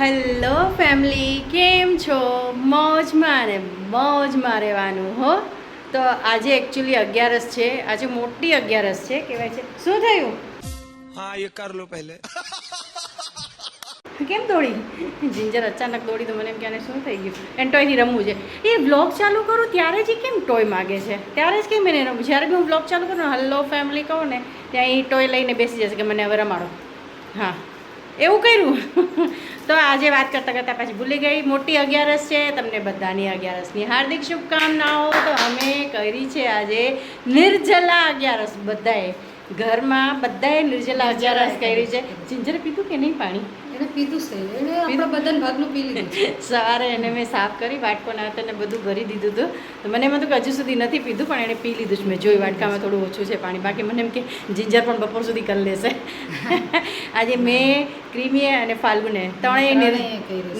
Hello family કેમ છો? મોજ મારે મોજમાં રહેવાનું હો? તો આજે એકચ્યુઅલી અગિયારસ છે આજે મોટી અગિયારસ છે કહેવાય છે. શું થયું? હા એ કર લો પહેલે. કેમ દોડી? જિંજર અચાનક દોડી તો મને એમ ક્યાંને શું થઈ ગયું? એન ટોયથી રમવું છે. એ બ્લોગ ચાલુ કરું ત્યારે જ કેમ ટોય માગે છે? ત્યારે જ કેમ એને રમવું જ્યારે બી હું બ્લોગ ચાલુ કરું હલો ફેમિલી કહું ને ત્યાં એ ટોય લઈને બેસી જશે કે મને હવે રમાડો. હા. એવું કર્યું? તો આજે વાત કરતાં કરતાં પાછી ભૂલી ગઈ. મોટી અગિયારસ છે તમને બધાની અગિયારસની હાર્દિક શુભકામનાઓ તો અમે કરી છે આજે નિર્જલા અગિયારસ. બધાએ ઘરમાં બધાએ નિર્જલા અગિયારસ કરી છે. જિંજરે પીધું કે નહીં પાણી? એને પીધું છે. એને આપણા બધાને ભાગનું પી લીધું સવારે એને મેં સાફ કરી વાટકોના હતા ને બધું ભરી દીધું હતું. તો મને એમ હતું કે હજુ સુધી નથી પીધું પણ એણે પી લીધું છે મેં. જોઈ વાટકામાં થોડું ઓછું છે પાણી. બાકી મને એમ કે જિંજર પણ બપોર સુધી કરી લેશે. આજે મેં ક્રીમીએ અને ફાલ્ગુને ત્રણેય.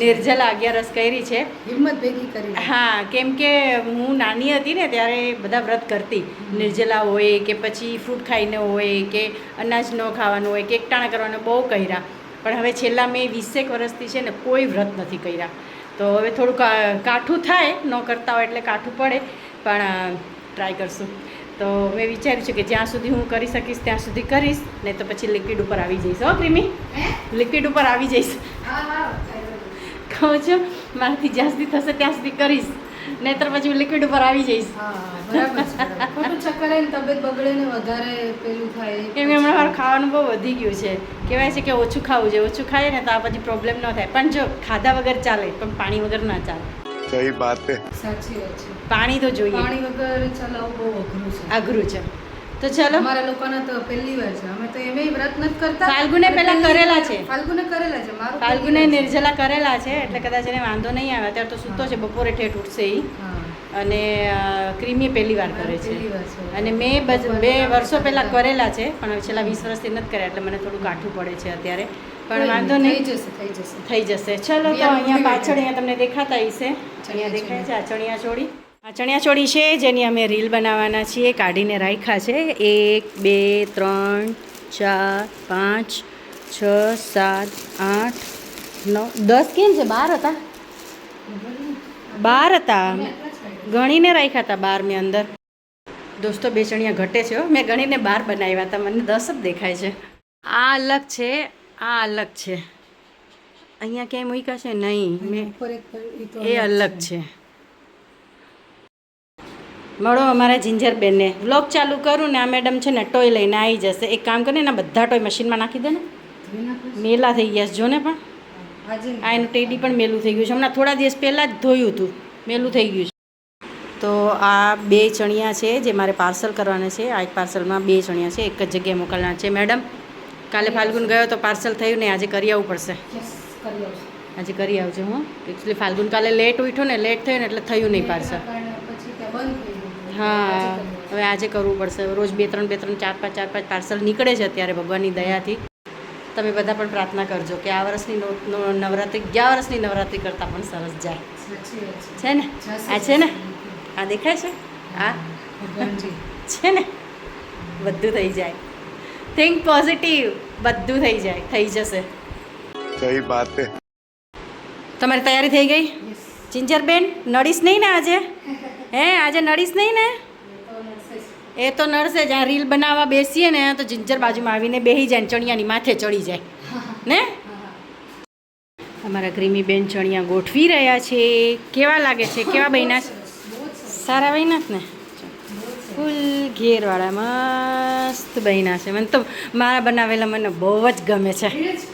નિર્જલા અગિયારસ કરી છે. હિંમત ભેગી કરી હા કેમ કે હું નાની હતી ને ત્યારે બધા વ્રત કરતી. નિર્જલા હોય કે પછી ફ્રૂટ ખાઈને હોય કે અનાજ ન ખાવાનું હોય કે એકટાણા કરવાનું બહુ કર્યા. પણ હવે છેલ્લા મેં વીસેક વર્ષથી છે ને કોઈ વ્રત નથી કર્યા. તો હવે થોડુંક કાઠું થાય ન કરતા હોય એટલે કાઠું પડે પણ ટ્રાય કરશું. તો મેં વિચાર્યું છે કે જ્યાં સુધી હું કરી શકીશ ત્યાં સુધી કરીશ નહીં તો પછી લિક્વિડ ઉપર આવી જઈશ. હો ક્રીમી લિક્વિડ ઉપર આવી જઈશ. કહું છું? મારાથી જ્યાં સુધી થશે ત્યાં સુધી કરીશ. નહીતર પછી હું લિક્વિડ ઉપર આવી જઈશ. કરે ને તબિયત બગડે ને વધારે પેલું થાય કેમ કે હમણાં ખાવાનું બહુ વધી ગયું છે. કહેવાય છે કે ઓછું ખાવું જોઈએ ઓછું ખાઈએ ને તો આ પછી પ્રોબ્લેમ ન થાય. પણ જો ખાધા વગર ચાલે પણ પાણી વગર ના ચાલે. સહી વાત સાચી વાત છે. પાણી તો જોઈએ. પાણી વગર ચલાવવું બહુ અઘરું છે. અઘરું છે. તો ચલો. અમારા લોકોને તો પહેલી વાર છે. અમે તો એમેય વ્રત નથી કરતા. ફાલ્ગુને પહેલા કરેલા છે. ફાલ્ગુને કરેલા છે. મારું ફાલ્ગુને. નિર્જલા કરેલા છે. એટલે કદાચ એને વાંધો નહીં આવે. અત્યારે તો સૂતો છે. બપોરે ઠેઠ ઉઠશે એ અને ક્રીમી પહેલી વાર કરે છે. અને મેં બે વર્ષો પહેલાં કરેલા છે. પણ છેલ્લા વીસ વર્ષથી નથી કર્યા. એટલે મને થોડું કાઠું પડે છે અત્યારે. પણ વાંધો નહીં, થઈ જશે થઈ જશે. થઈ જશે. ચલો તો અહીંયા પાછળ અહીંયા તમને દેખાતા હશે. અહીંયા દેખાય છે આ ચણિયા ચોળી. ચણિયા ચોળી છે જેની અમે રીલ બનાવવાના છીએ કાઢીને રાખ્યા છે. એક બે ત્રણ ચાર પાંચ છ સાત આઠ નવ દસ કેમ છે? બાર હતા? બાર હતા. ગણીને રાખ્યા હતા બાર મેં અંદર. દોસ્તો બે ચણિયા ઘટે છે હો. મેં ગણીને બાર બનાવ્યા હતા. મને દસ જ દેખાય છે. આ અલગ છે. આ અલગ છે. અહીંયા ક્યાંય મૂક્યા છે? નહીં. મેં એ અલગ છે. મળો અમારા જિંજરબેનને. વ્લોગ ચાલુ કરું ને આ મેડમ છે ને ટોય લઈને આવી જશે. એક કામ કરીને એના બધા ટોય મશીનમાં નાખી દે ને? મેલા થઈ ગયા છે જો ને પણ. આ એનું ટેડી પણ મેલું થઈ ગયું છે. હમણાં થોડા દિવસ પહેલાં જ ધોયું હતું. મેલું થઈ ગયું છે. તો આ બે ચણિયા છે જે મારે પાર્સલ કરવાના છે. આ એક પાર્સલમાં બે ચણિયા છે. એક જ જગ્યાએ મોકલવાના છે. મેડમ કાલે ફાલ્ગુન ગયો તો પાર્સલ થયું ને આજે કરી આવવું પડશે. આજે કરી આવજો હું. એકચ્યુઅલી ફાલ્ગુન કાલે લેટ ઉઠ્યો ને લેટ થયો ને એટલે થયું નહીં પાર્સલ કારણે પછી ત્યાં બંધ થઈ ગયું. હા હવે આજે કરવું પડશે. રોજ બે ત્રણ બે ત્રણ ચાર પાંચ ચાર પાંચ પાર્સલ નીકળે છે અત્યારે ભગવાનની દયાથી. તમે બધા પણ પ્રાર્થના કરજો કે આ વર્ષની નવરાત્રિ ગયા વર્ષની નવરાત્રિ કરતાં પણ સરસ જાય. છે. ને? આ છે ને? આ દેખાય છે? આ છે ને? બધું થઈ જાય. થિંક પોઝિટિવ બધું થઈ જાય. થઈ જશે. સહી વાત તમારી તૈયારી થઈ ગઈ? જિંજર બેન નડીશ નહીં ને આજે? હે આજે નડીશ નહીં ને? તો નડશે જ. એ તો નડશે જ્યાં રીલ બનાવવા બેસીએ ને તો જિંજર બાજુમાં આવીને બેસી જાય ને ચણિયાની માથે ચડી જાય. ને? અમારા ગ્રીમી બેન ચણિયા ગોઠવી રહ્યા છે. કેવા લાગે છે? કેવા બન્યા છે? બહુ જ સારા બન્યા છે ને? ફૂલ ઘેરવાળા મસ્ત બન્યા છે. મને તો મારા બનાવેલા મને બહુ જ ગમે છે. જ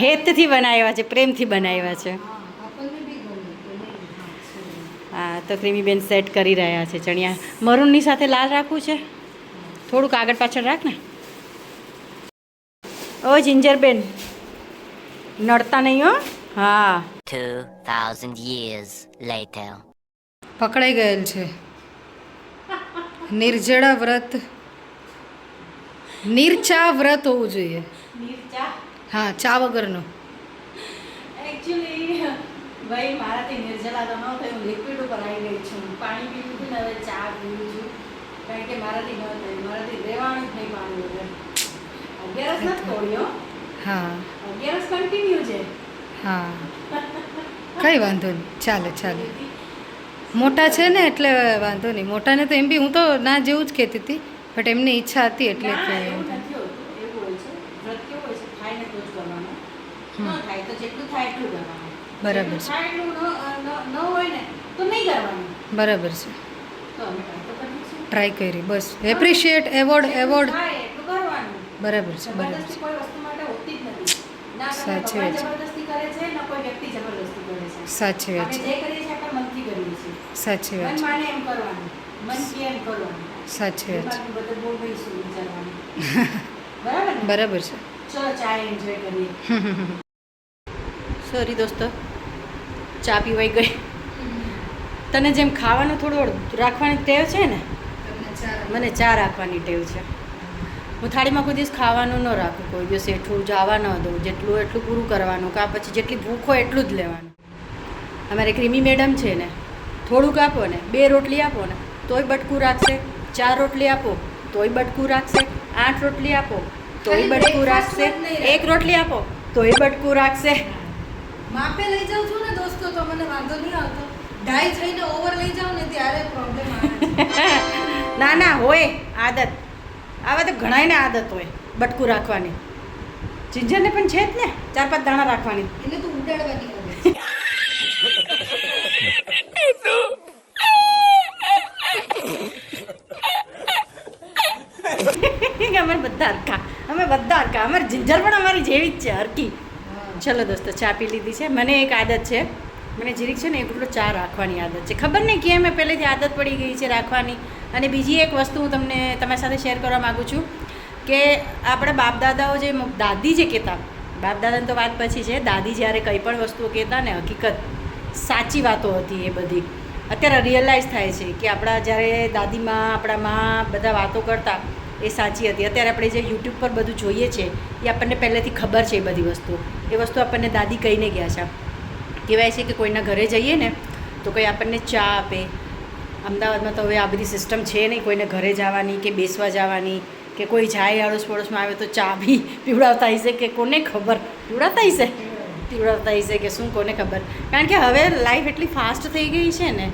હેતથી બનાવ્યા છે પ્રેમથી બનાવ્યા છે હા, આપણને બી ગમે તો નહીં. હા, sorry. હા તો ક્રીમીબેન સેટ કરી રહ્યા છે. ચણિયા મરૂનની સાથે લાલ રાખવું છે? થોડુંક આગળ પાછળ રાખ ને. ઓ જિંજરબેન નડતા નહીં હો. હા. 2,000 years later. પકડાઈ ગયેલ છે. નિર્જળા વ્રત. નિર્ચા વ્રત હોવું જોઈએ. હા ચા વગરનું. એકચ્યુઅલી ભાઈ મારાથી નિર્જલા તો ન થયું. લિક્વિડ ઉપર આવી ગઈ છું. પાણી પીવું છું ને હવે ચા પીવું છું. કારણ કે મારાથી ન થયું. મારાથી રહેવાનું જ નહીં પાણી વગર. અગિયારસ નથી તોડ્યો હા. અગિયારસ કન્ટિન્યુ છે. હા. કઈ વાંધો નહીં. ચાલે ચાલે. મોટા છે ને એટલે વાંધો નહીં. મોટાને તો એમ બી હું તો ના જેવું જ કહેતી હતી. બટ એમની ઈચ્છા હતી એટલે કે થાય તો જેટલું થાય એટલું કરવાનું. બરાબર છે. બરાબર છે. ટ્રાય કરી બસ. એપ્રિશિએટ એવોર્ડ એવોર્ડ બરાબર છે બરાબર છે. સાચી વાત છે. સાચી વાત છે. સાચી વાત છે. સાચી વાત છે. બરાબર છે. સોરી દોસ્તો. ચા પીવાઈ ગઈ. તને જેમ ખાવાનું થોડું રાખવાની ટેવ છે ને? મને ચા રાખવાની ટેવ છે. હું થાળીમાં કોઈ દિવસ ખાવાનું ન રાખું કોઈ દિવસ એટલું જવા ન દઉં જેટલું એટલું પૂરું કરવાનું કાં પછી જેટલી ભૂખ હોય એટલું જ લેવાનું. અમારે ક્રીમી મેડમ છે ને થોડુંક આપો ને બે રોટલી આપો ને તોય બટકું રાખશે. ચાર રોટલી આપો તોય બટકું રાખશે. આઠ રોટલી આપો તોય બટકું રાખશે. એક રોટલી આપો તોય બટકું રાખશે. માપે લઈ જાઉં છું ને દોસ્તો તો મને વાંધો નહીં આવતો. ડાય થઈને ઓવર લઈ જાઉં ને ત્યારે પ્રોબ્લેમ આવે ના ના હોય આદત. આવા તો ઘણાયને આદત હોય બટકું રાખવાની. જિંજરને પણ છે જ ને ચાર પાંચ દાણા રાખવાની. એને તો ઉડાડવાની અમે બધા હરખા અમે બધા હરખા. અમારી જિંજર પણ અમારી જેવી જ છે હરકી ચલો દોસ્તો, ચા પી લીધી છે. મને એક આદત છે. મને જીરીક છે ને એક રોટલો ચા રાખવાની આદત છે. ખબર નહીં કેમ મેં પહેલેથી આદત પડી ગઈ છે રાખવાની. અને બીજી એક વસ્તુ હું તમને તમારી સાથે શેર કરવા માગું છું કે આપણા બાપ દાદાઓ જે દાદી જે કહેતા બાપ દાદાની તો વાત પછી છે, દાદી જ્યારે કંઈ પણ વસ્તુઓ કહેતા ને, હકીકત સાચી વાતો હતી એ બધી. અત્યારે રિયલાઇઝ થાય છે કે આપણા જ્યારે દાદીમાં, આપણા મા બધા વાતો કરતા એ સાચી હતી. અત્યારે આપણે જે યુટ્યુબ પર બધું જોઈએ છે એ આપણને પહેલેથી ખબર છે એ બધી વસ્તુ. એ વસ્તુ આપણને દાદી કહીને ગયા છે. કહેવાય છે કે કોઈના ઘરે જઈએ ને તો કોઈ આપણને ચા આપે. અમદાવાદમાં તો હવે આ બધી સિસ્ટમ છે નહીં કોઈને ઘરે જવાની કે બેસવા જવાની કે કોઈ જાય આડોશ પડોશમાં આવે તો ચા બી પીવડાવતા હશે કે કોને ખબર? પીવડાવતા હશે પીવડાવતા હશે કે શું કોને ખબર? કારણ કે હવે લાઈફ એટલી ફાસ્ટ થઈ ગઈ છે ને.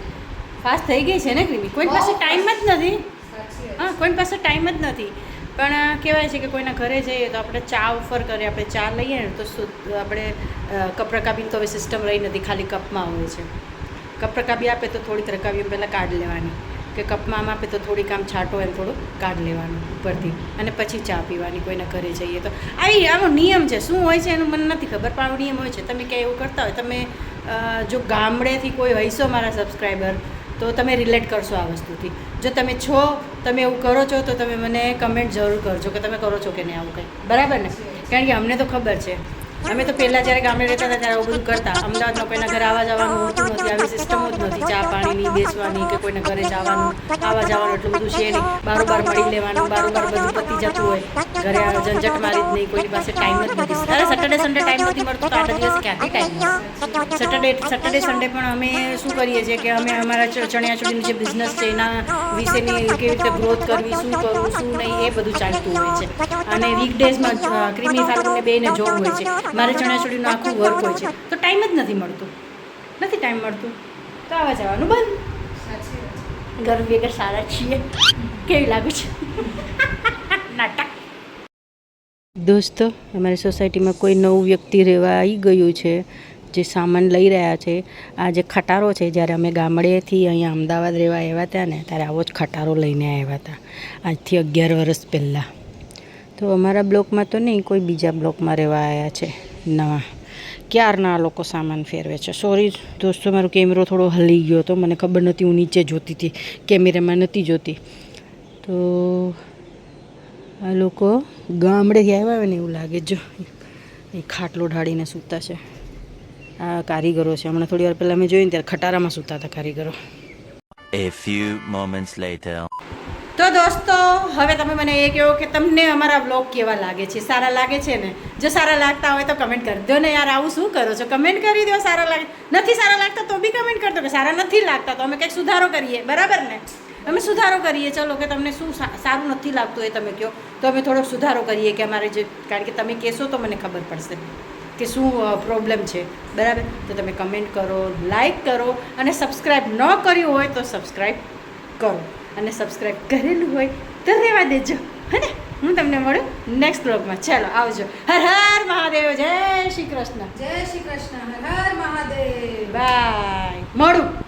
ફાસ્ટ થઈ ગઈ છે ને કોઈ પાસે ટાઈમ જ નથી. હા, કોઈની પાસે ટાઈમ જ નથી. પણ કહેવાય છે કે કોઈના ઘરે જઈએ તો આપણે ચા ઓફર કરીએ, આપણે ચા લઈએ ને તો શું આપણે કપ રકાબીની તો હવે સિસ્ટમ રહી નથી, ખાલી કપમાં હોય છે. કપ રકાબી આપે તો થોડીક રકાબી પહેલાં કાઢ લેવાની. કે કપમાં આમ આપે તો થોડીક આમ છાંટો એમ થોડું કાઢ લેવાનું ઉપરથી. અને પછી ચા પીવાની, કોઈના ઘરે જઈએ તો. આવી આનો નિયમ છે. શું હોય છે એનું મને નથી ખબર, પણ આનો નિયમ હોય છે. તમે ક્યાંય એવું કરતા હોય, તમે જો ગામડેથી કોઈ હૈસો મારા સબસ્ક્રાઈબર તો તમે રિલેટ કરશો આ વસ્તુથી. જો તમે છો તમે એવું કરો છો તો તમે મને કમેન્ટ જરૂર કરજો કે તમે કરો છો કે નહીં આવું કંઈ. બરાબર ને? કારણ કે અમને તો ખબર છે. અમે તો પહેલાં જ્યારે ગામડે રહેતા હતા ત્યારે આવું બધું કરતા. અમદાવાદમાં કોઈના ઘરે આવવા જવાનું હોતું નથી આવી સિસ્ટમ જ નથી ચા પાણીની, બેસવાની કે કોઈના ઘરે જવાનું, આવવા જવાનું એટલું બધું છે નહીં. બારોબાર મળી લેવાનું, બારોબાર બધું પતી જતું હોય. ઘરે ઝંઝટ મારી જ નહીં, કોઈની પાસે ટાઈમ જ નથી. અરે સેટરડે સન્ડે ટાઈમ નથી મળતો તો આટલા દિવસ ક્યાંથી ટાઈમ સેટરડે સેટરડે સન્ડે પણ અમે શું કરીએ છીએ કે અમે અમારા ચણિયા ચણિયાચોળીનું જે બિઝનેસ છે, એના વિશેની કેવી રીતે ગ્રોથ કરવી, શું કરવું, શું નહીં, એ બધું ચાલતું હોય છે. અને વીકડેઝમાં ક્રિમી ફાલ્ગુનને બેને જોબ હોય છે. મારે ચણાચોળીનું આખું વર્ક હોય છે. તો ટાઈમ જ નથી મળતું. નથી ટાઈમ મળતું. તો આવવા જવાનું બંધ. ઘર વગર સારા છીએ. કેવી લાગુ છે? નાટક. દોસ્તો, અમારી સોસાયટીમાં કોઈ નવું વ્યક્તિ રહેવા આવી ગયું છે, જે સામાન લઈ રહ્યા છે. આ જે ખટારો છે, જ્યારે અમે ગામડેથી અહીંયા અમદાવાદ રહેવા આવ્યા હતા ને, ત્યારે આવો જ ખટારો લઈને આવ્યા હતા. આજથી અગિયાર વર્ષ પહેલાં. તો અમારા બ્લોકમાં તો નહીં, કોઈ બીજા બ્લોકમાં રહેવા આવ્યા છે, નવા. ક્યારના આ લોકો સામાન ફેરવે છે? સોરી દોસ્તો, મારો કેમેરો થોડો હલી ગયો હતો, મને ખબર નહોતી, હું નીચે જોતી હતી કેમેરામાં નહોતી જોતી. તો આ લોકો ગામડેથી આવ્યા હોય ને એવું લાગે, જો, એ ખાટલો ઢાળીને સૂતા છે. આ કારીગરો છે. હમણાં થોડી વાર પહેલાં મેં જોઈને ત્યારે ખટારામાં સૂતા હતા કારીગરો. A few moments later. તો દોસ્તો, હવે તમે મને એ કહો કે તમને અમારા બ્લોગ કેવા લાગે છે? સારા લાગે છે ને? જો સારા લાગતા હોય તો કમેન્ટ કરી દો ને યાર, આવું શું કરો છો? કમેન્ટ કરી દો, સારા લાગે, નથી સારા લાગતા તો બી કમેન્ટ કરી દો કે સારા નથી લાગતા તો અમે કંઈક સુધારો કરીએ, બરાબર ને? અમે સુધારો કરીએ. ચલો કે તમને શું સારું નથી લાગતું એ તમે કહો. તો અમે થોડોક સુધારો કરીએ કે અમારે જે, કારણ કે તમે કહેશો તો મને ખબર પડશે કે શું પ્રોબ્લેમ છે. બરાબર? તો તમે કમેન્ટ કરો લાઈક કરો અને સબસ્ક્રાઈબ ન કર્યું હોય તો સબસ્ક્રાઈબ કરો. અને સબસ્ક્રાઈબ કરેલું હોય તો રહેવા દેજો. હે ને હું તમને મળું નેક્સ્ટ બ્લોગમાં ચાલો આવજો. હર હર મહાદેવ. જય શ્રી કૃષ્ણ. જય શ્રી કૃષ્ણ. હર હર મહાદેવ. બાય મળું.